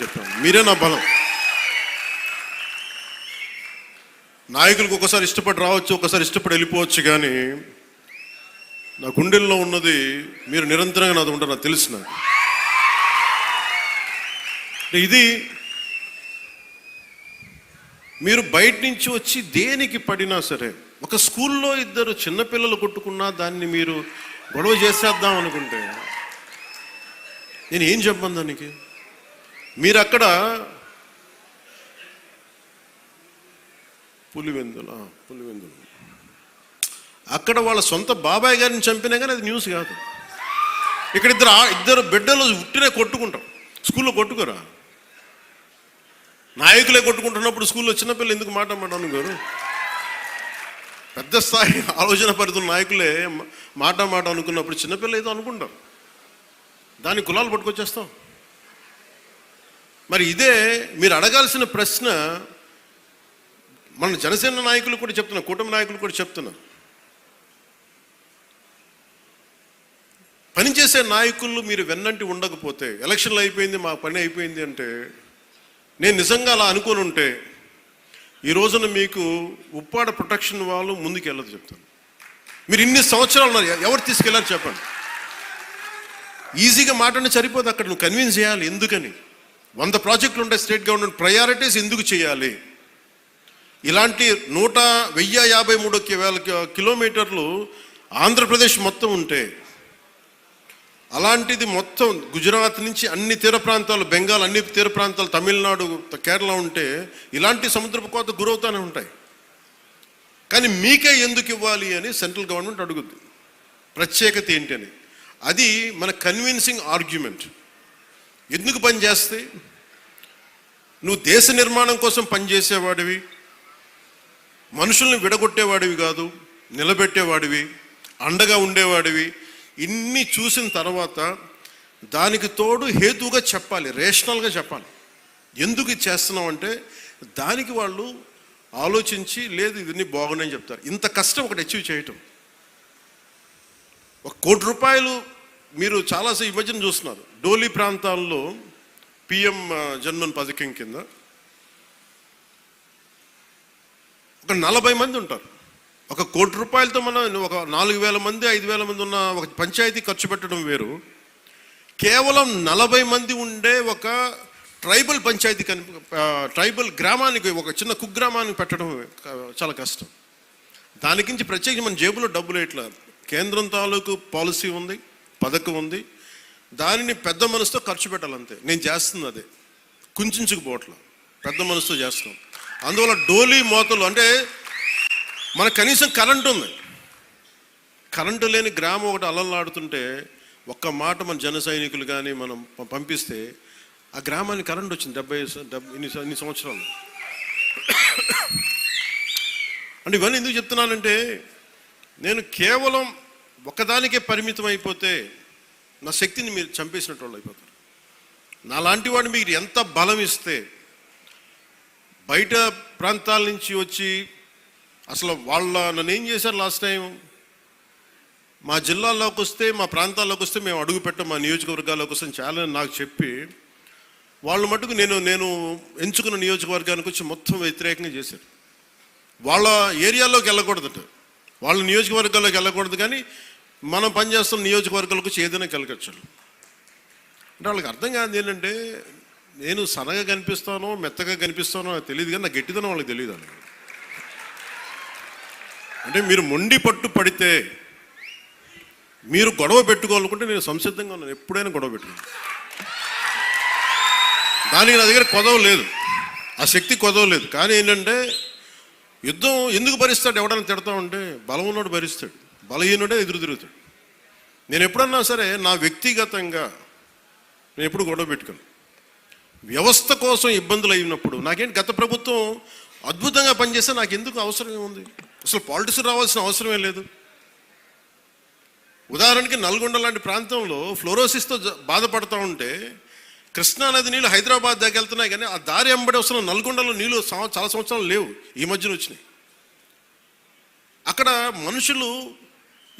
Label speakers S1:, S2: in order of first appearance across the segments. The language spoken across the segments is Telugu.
S1: చెప్పాను మీరే నా బలం. నాయకులకు ఒకసారి ఇష్టపడి రావచ్చు ఒకసారి ఇష్టపడి వెళ్ళిపోవచ్చు కానీ నా గుండెల్లో ఉన్నది మీరు నిరంతరంగా నాది ఉంటారు నాకు తెలిసిన నాకు. ఇది మీరు బయట నుంచి వచ్చి దేనికి పడినా సరే ఒక స్కూల్లో ఇద్దరు చిన్నపిల్లలు కొట్టుకున్నా దాన్ని మీరు గొడవ చేసేద్దాం అనుకుంటే నేను ఏం చెప్పాను దానికి? మీరు అక్కడ పులివెందుల? పులివెందులు. అక్కడ వాళ్ళ సొంత బాబాయ్ గారిని చంపినా కానీ అది న్యూస్ కాదు. ఇక్కడ ఇద్దరు ఇద్దరు బిడ్డలు ఉట్టినే కొట్టుకుంటాం. స్కూల్లో కొట్టుకోరా? నాయకులే కొట్టుకుంటున్నప్పుడు స్కూల్లో చిన్నపిల్లలు ఎందుకు మాట మాట్లాడను గారు? పెద్ద స్థాయి ఆలోచన పరిధుల నాయకులే మాట మాట అనుకున్నప్పుడు చిన్నపిల్ల ఏదో అనుకుంటాం దాన్ని కులాలు పట్టుకొచ్చేస్తాం. మరి ఇదే మీరు అడగాల్సిన ప్రశ్న మన జనసేన నాయకులు కూడా చెప్తున్నా కూటమి నాయకులు కూడా చెప్తున్నారు. పనిచేసే నాయకులు మీరు వెన్నంటి ఉండకపోతే ఎలక్షన్లు అయిపోయింది మా పని అయిపోయింది అంటే నేను నిజంగా అలా అనుకుని ఉంటే ఈ రోజున మీకు ఉప్పాడ ప్రొటెక్షన్ వాళ్ళు ముందుకెళ్ళదు చెప్తాను. మీరు ఇన్ని సంవత్సరాలు ఉన్నారు ఎవరు తీసుకెళ్ళారు చెప్పండి? ఈజీగా మాట్లాడి సరిపోదు అక్కడ నువ్వు కన్విన్స్ చేయాలి ఎందుకని? వంద ప్రాజెక్టులు ఉంటాయి స్టేట్ గవర్నమెంట్ ప్రయారిటీస్ ఎందుకు చేయాలి? ఇలాంటి నూట వెయ్యి యాభై మూడు వేల కిలోమీటర్లు ఆంధ్రప్రదేశ్ మొత్తం ఉంటే అలాంటిది మొత్తం గుజరాత్ నుంచి అన్ని తీర ప్రాంతాలు బెంగాల్ అన్ని తీర ప్రాంతాలు తమిళనాడు కేరళ ఉంటే ఇలాంటి సముద్రపు కోత గురవుతూనే ఉంటాయి. కానీ మీకే ఎందుకు ఇవ్వాలి అని సెంట్రల్ గవర్నమెంట్ అడుగుద్ది. ప్రత్యేకత ఏంటి అని. అది మన కన్విన్సింగ్ ఆర్గ్యుమెంట్. ఎందుకు పనిచేస్తాయి నువ్వు దేశ నిర్మాణం కోసం పనిచేసేవాడివి మనుషుల్ని విడగొట్టేవాడివి కాదు నిలబెట్టేవాడివి అండగా ఉండేవాడివి. ఇన్ని చూసిన తర్వాత దానికి తోడు హేతువుగా చెప్పాలి రేషనల్గా చెప్పాలి. ఎందుకు ఇది చేస్తున్నాం అంటే దానికి వాళ్ళు ఆలోచించి లేదు ఇవన్నీ బాగున్నాయని చెప్తారు. ఇంత కష్టం ఒకటి అచీవ్ చేయటం. ఒక కోటి రూపాయలు మీరు చాలా ఈ మధ్యన చూస్తున్నారు. డోలీ ప్రాంతాల్లో పిఎం జన్మన్ పథకం కింద ఒక నలభై మంది ఉంటారు. ఒక కోటి రూపాయలతో మనం ఒక నాలుగు వేల మంది ఐదు వేల మంది ఉన్న ఒక పంచాయతీ ఖర్చు పెట్టడం వేరు. కేవలం నలభై మంది ఉండే ఒక ట్రైబల్ పంచాయతీ కని ట్రైబల్ గ్రామానికి ఒక చిన్న కుగ్రామానికి పెట్టడం చాలా కష్టం. దానికించి ప్రత్యేకించి మన జేబులో డబ్బులు ఇట్లా కేంద్రం తాలూకు పాలసీ ఉంది. పథకం ఉంది. దానిని పెద్ద మనసుతో ఖర్చు పెట్టాలంతే. నేను చేస్తుంది అదే. కుంచుకుపోవట్ల పెద్ద మనసుతో చేస్తున్నాం అందువల్ల డోలీ మోతలు అంటే మనకు కనీసం కరెంట్ ఉంది. కరెంటు లేని గ్రామం ఒకటి అలలాడుతుంటే ఒక్క మాట మన జన సైనికులు కానీ మనం పంపిస్తే ఆ గ్రామానికి కరెంట్ వచ్చింది డెబ్బై డెబ్బై ఇన్ని ఇన్ని సంవత్సరాలు. అంటే ఇవన్నీ ఎందుకు చెప్తున్నానంటే నేను కేవలం ఒకదానికే పరిమితం అయిపోతే నా శక్తిని మీరు చంపేసినట్టు వాళ్ళు అయిపోతారు. నాలాంటి వాడిని మీరు ఎంత బలం ఇస్తే బయట ప్రాంతాల నుంచి వచ్చి అసలు వాళ్ళ నన్ను ఏం చేశారు లాస్ట్ టైం? మా జిల్లాలోకి వస్తే మా ప్రాంతాల్లోకి వస్తే మేము అడుగు పెట్టాం మా నియోజకవర్గాల్లోకి వస్తే చాలా నాకు చెప్పి వాళ్ళు మటుకు నేను నేను ఎంచుకున్న నియోజకవర్గానికి వచ్చి మొత్తం వ్యతిరేకంగా చేశారు. వాళ్ళ ఏరియాలోకి వెళ్ళకూడదట. వాళ్ళ నియోజకవర్గాల్లోకి వెళ్ళకూడదు కానీ మనం పనిచేస్తున్న నియోజకవర్గాలకు వచ్చి ఏదైనా అంటే వాళ్ళకి అర్థం కాదు ఏంటంటే నేను సన్నగా కనిపిస్తానో మెత్తగా కనిపిస్తానో నాకు తెలియదు కానీ నా గట్టిదనం వాళ్ళకి తెలియదు అని అంటే మీరు మొండి పట్టు పడితే మీరు గొడవ పెట్టుకోవాలనుకుంటే నేను సంసిద్ధంగా ఉన్నాను. ఎప్పుడైనా గొడవ పెట్టుకున్నాను దానికి నా దగ్గర కొదవ లేదు. ఆ శక్తి కొదవ లేదు. కానీ ఏంటంటే యుద్ధం ఎందుకు భరిస్తాడు? ఎవడన్నా తిడతా ఉంటే బలం ఉన్నోడు భరిస్తాడు. బలహీనుడే ఎదురు తిరుగుతాడు. నేను ఎప్పుడన్నా సరే నా వ్యక్తిగతంగా నేను ఎప్పుడు గొడవ పెట్టుకోను. వ్యవస్థ కోసం ఇబ్బందులు అయినప్పుడు నాకేంటి గత ప్రభుత్వం అద్భుతంగా పనిచేస్తే నాకు ఎందుకు అవసరం ఏముంది? అసలు పాలిటిక్స్ రావాల్సిన అవసరమే లేదు. ఉదాహరణకి నల్గొండ లాంటి ప్రాంతంలో ఫ్లోరోసిస్తో బాధపడుతూ ఉంటే కృష్ణానది నీళ్ళు హైదరాబాద్ దాకా వెళ్తున్నాయి కానీ ఆ దారి ఎంబడి వస్తున్న నల్గొండలో నీళ్ళు చాలా సంవత్సరాలు లేవు. ఈ మధ్యన వచ్చినాయి. అక్కడ మనుషులు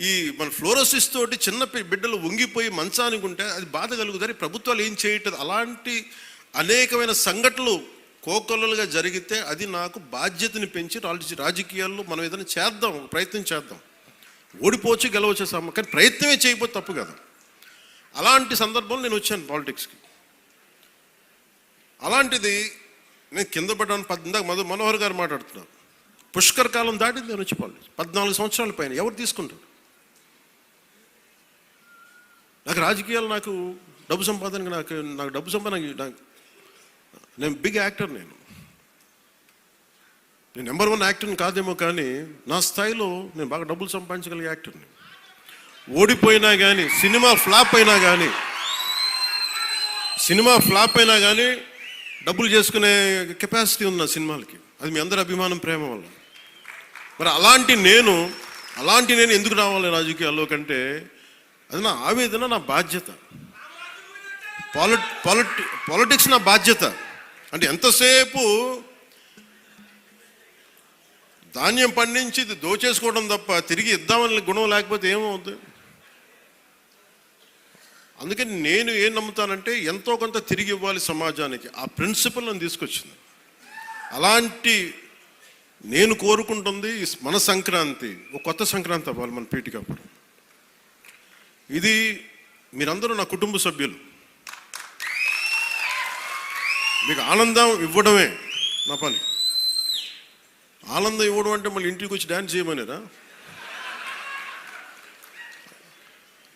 S1: ఈ మన ఫ్లోరోసిస్ తోటి చిన్న పి- బిడ్డలు వంగిపోయి మంచానికి ఉంటే అది బాధ కలుగుతారు ప్రభుత్వాలు ఏం చేయటం అలాంటి అనేకమైన సంఘటనలు కోకొల్లలుగా జరిగితే అది నాకు బాధ్యతని పెంచి రాజకీయాల్లో మనం ఏదైనా చేద్దాం ప్రయత్నం చేద్దాం. ఓడిపోవచ్చు గెలవచ్చు సమ కానీ ప్రయత్నమే చేయకపోతే తప్పు కదా. అలాంటి సందర్భంలో నేను వచ్చాను పాలిటిక్స్కి. అలాంటిది నేను కింద పడ్డాను. పద్నాలుగు మధు మనోహర్ గారు మాట్లాడుతున్నారు. పుష్కర్ కాలం దాటి నేను వచ్చి పాలిటిక్స్. పద్నాలుగు సంవత్సరాల పైన. ఎవరు తీసుకుంటారు? నాకు రాజకీయాలు నాకు డబ్బు సంపాదనకి నాకు నాకు డబ్బు సంపాదన నాకు నేను బిగ్ యాక్టర్ నేను. నేను నెంబర్ వన్ యాక్టర్ని కాదేమో కానీ నా స్థాయిలో నేను బాగా డబ్బులు సంపాదించగలిగే యాక్టర్ని ఓడిపోయినా కానీ సినిమా ఫ్లాప్ అయినా కానీ సినిమా ఫ్లాప్ అయినా కానీ డబ్బులు చేసుకునే కెపాసిటీ ఉంది నా సినిమాలకి. అది మీ అందరి అభిమానం ప్రేమ వల్ల. మరి అలాంటి నేను అలాంటి నేను ఎందుకు రావాలి రాజకీయాల్లో కంటే అది నా ఆవేదన నా బాధ్యత. పాలిట్ పాలిటి పాలిటిక్స్ నా బాధ్యత. అంటే ఎంతసేపు ధాన్యం పండించి ఇది దోచేసుకోవడం తప్ప తిరిగి ఇద్దామని గుణం లేకపోతే ఏమవుతుంది అందుకని నేను ఏం నమ్ముతానంటే ఎంతో కొంత తిరిగి ఇవ్వాలి సమాజానికి. ఆ ప్రిన్సిపల్ నన్ను తీసుకొచ్చింది. అలాంటి నేను కోరుకుంటుంది మన సంక్రాంతి. ఒక కొత్త సంక్రాంతి అవ్వాలి మన పీటికప్పుడు ఇది మీరందరూ నా కుటుంబ సభ్యులు. మీకు ఆనందం ఇవ్వడమే నా పని. ఆనందం ఇవ్వడం అంటే మళ్ళీ ఇంటికి వచ్చి డ్యాన్స్ చేయమనేరా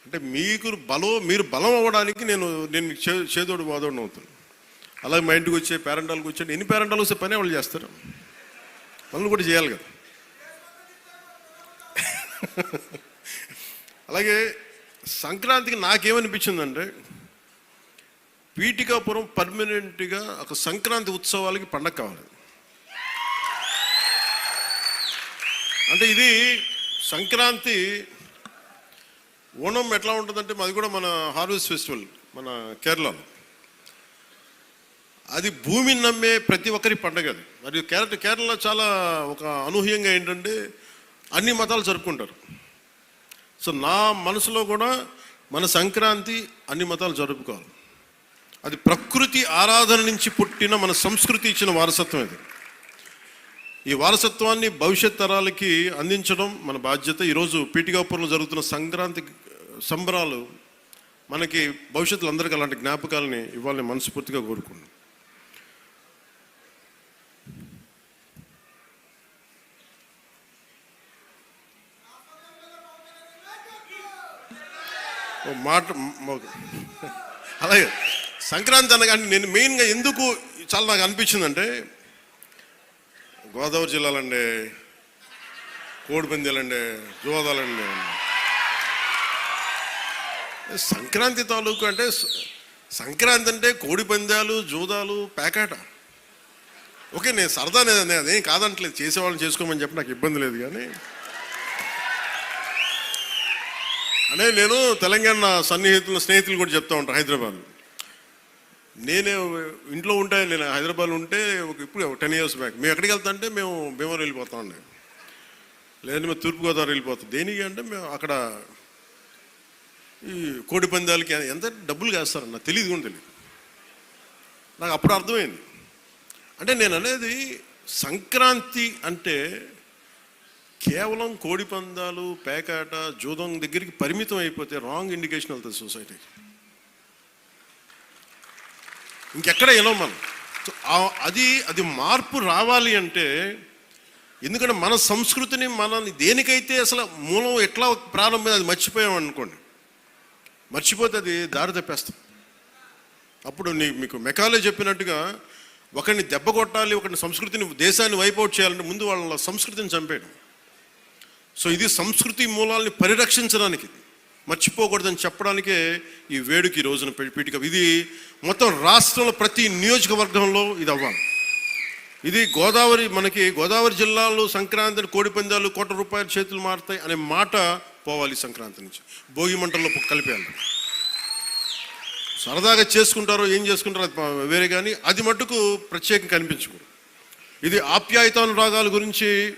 S1: అంటే మీకు బలం మీరు బలం అవ్వడానికి నేను నేను మీకు చే చేదోడు వాదోడు అవుతాను అలాగే మా ఇంటికి వచ్చే పేరెంటాలకు వచ్చే ఎన్ని పేరెంటాలు వస్తే పనే వాళ్ళు చేస్తారు. పనులు కూడా చేయాలి కదా. అలాగే సంక్రాంతికి నాకేమనిపించిందంటే పీఠికాపురం పర్మనెంట్గా ఒక సంక్రాంతి ఉత్సవాలకి పండగ కావాలి. అంటే ఇది సంక్రాంతి ఓణం ఎట్లా ఉంటుందంటే అది కూడా మన హార్వెస్ట్ ఫెస్టివల్ మన కేరళలో. అది భూమిని నమ్మే ప్రతి ఒక్కరి పండగ అది. మరి కేరళ కేరళ చాలా ఒక అనూహ్యంగా ఏంటంటే అన్ని మతాలు జరుపుకుంటారు. సో నా మనసులో కూడా మన సంక్రాంతి అన్ని మతాలు జరుపుకోవాలి. అది ప్రకృతి ఆరాధన నుంచి పుట్టిన మన సంస్కృతి ఇచ్చిన వారసత్వం ఇది. ఈ వారసత్వాన్ని భవిష్యత్ తరాలకి అందించడం మన బాధ్యత. ఈరోజు పీటికాపురంలో జరుగుతున్న సంక్రాంతి సంబరాలు మనకి భవిష్యత్తులో అందరికీ అలాంటి జ్ఞాపకాలని ఇవ్వాలని మనస్ఫూర్తిగా కోరుకున్నాను మాట అలాగే. సంక్రాంతి అనగానే నేను మెయిన్గా ఎందుకు చాలా నాకు అనిపించిందంటే గోదావరి జిల్లాలండి కోడిపందాలండి జోదాలండి సంక్రాంతి తాలూకు అంటే సంక్రాంతి అంటే కోడి పందాలు జూదాలు పేకాట. ఓకే నేను సరదా నేను నేను అదేం కాదంటలేదు. చేసేవాళ్ళని చేసుకోమని చెప్పి నాకు ఇబ్బంది లేదు కానీ అంటే నేను తెలంగాణ సన్నిహితులు స్నేహితులు కూడా చెప్తా ఉంటాను హైదరాబాద్ నేనే ఇంట్లో ఉంటే నేను హైదరాబాద్లో ఉంటే ఒక ఇప్పుడు టెన్ ఇయర్స్ బ్యాక్ మేము ఎక్కడికి వెళ్తా అంటే మేము భీమవరం వెళ్ళిపోతా ఉండే లేదంటే మేము తూర్పుగోదావరి వెళ్ళిపోతాం. దేనికి అంటే మేము అక్కడ ఈ కోడి పందాలకి ఎంత డబ్బులు వేస్తారని నాకు తెలియదు కూడా తెలియదు నాకు అప్పుడు అర్థమైంది. అంటే నేను అనేది సంక్రాంతి అంటే కేవలం కోడి పందాలు పేకాట జూదం దగ్గరికి పరిమితం అయిపోతే రాంగ్ ఇండికేషన్ వెళ్తుంది సొసైటీకి ఇంకెక్కడ వెళ్ళాం మనం. అది అది మార్పు రావాలి అంటే ఎందుకంటే మన సంస్కృతిని మనల్ని దేనికైతే అసలు మూలం ఎట్లా ప్రారంభం అది మర్చిపోయాం అనుకోండి. మర్చిపోతే అది దారి తప్పేస్తాం అప్పుడు నీ మీకు మెకాలే చెప్పినట్టుగా ఒకరిని దెబ్బ కొట్టాలి ఒకరిని సంస్కృతిని దేశాన్ని వైపౌట్ చేయాలంటే ముందు వాళ్ళ సంస్కృతిని చంపేయడం. సో ఇది సంస్కృతి మూలాల్ని పరిరక్షించడానికి. మర్చిపోకూడదని చెప్పడానికే ఈ వేడుక ఈ రోజున పీ- పీఠిక. ఇది మొత్తం రాష్ట్రంలో ప్రతి నియోజకవర్గంలో ఇది అవ్వాలి. ఇది గోదావరి మనకి గోదావరి జిల్లాలో సంక్రాంతిని కోడి పందాలు కోట్ల రూపాయల చేతులు మారుతాయి అనే మాట పోవాలి సంక్రాంతి నుంచి. భోగి మంటల్లో కలిపేయాలి. సరదాగా చేసుకుంటారో ఏం చేసుకుంటారో అది వేరే కానీ అది మటుకు ప్రత్యేకంగా కనిపించకూడదు. ఇది ఆప్యాయతానురాగాల గురించి